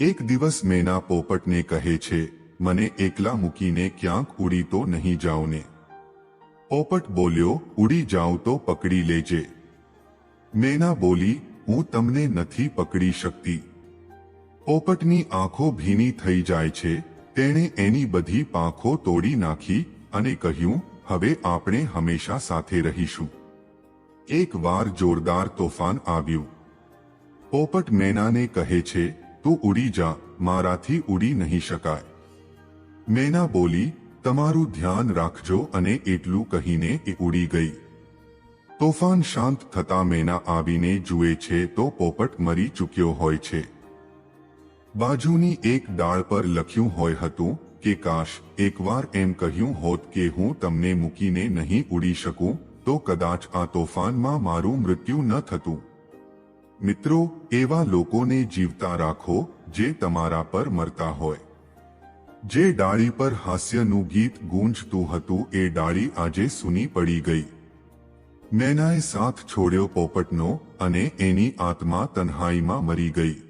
એક દિવસ મેના પોપટને કહે છે, મને એકલા મૂકીને ક્યાંક ઉડી તો નહીં જાઉં ને પોપટ બોલ્યો, ઉડી જાઉં તો પકડી લેજે. મેના બોલી, હું તમને નથી પકડી શકતી. પોપટની આંખો ભીની થઈ જાય છે, તેણે એની બધી પાંખો તોડી નાખી અને કહ્યું, હવે આપણે હંમેશા સાથે રહીશું. એક વાર જોરદાર તોફાન આવ્યું. પોપટ મેનાને કહે છે તું ઉડી જા, મારાથી ઉડી નહીં શકાય. મેના બોલી, તમારું ધ્યાન રાખજો અને એટલું કહીને એ ઉડી ગઈ. તોફાન શાંત થતા મેના આવીને જુએ છે તો પોપટ મરી ચૂક્યો હોય છે. બાજુની એક ડાળ પર લખ્યું હોય હતું કે, કાશ, એકવાર એમ કહ્યું હોત કે હું તમને મૂકીને નહીં ઉડી શકું, તો કદાચ આ તોફાનમાં મારું મૃત્યુ ન થતું. મિત્રો, એવા લોકોને જીવતા રાખો જે તમારા પર મરતા હોય. જે ડાળી પર હાસ્યનું ગીત ગૂંજતું હતું, એ ડાળી આજે સૂની પડી ગઈ. મેનાએ સાથ છોડ્યો પોપટનો અને એની આત્મા તન્હાઈમાં મરી ગઈ.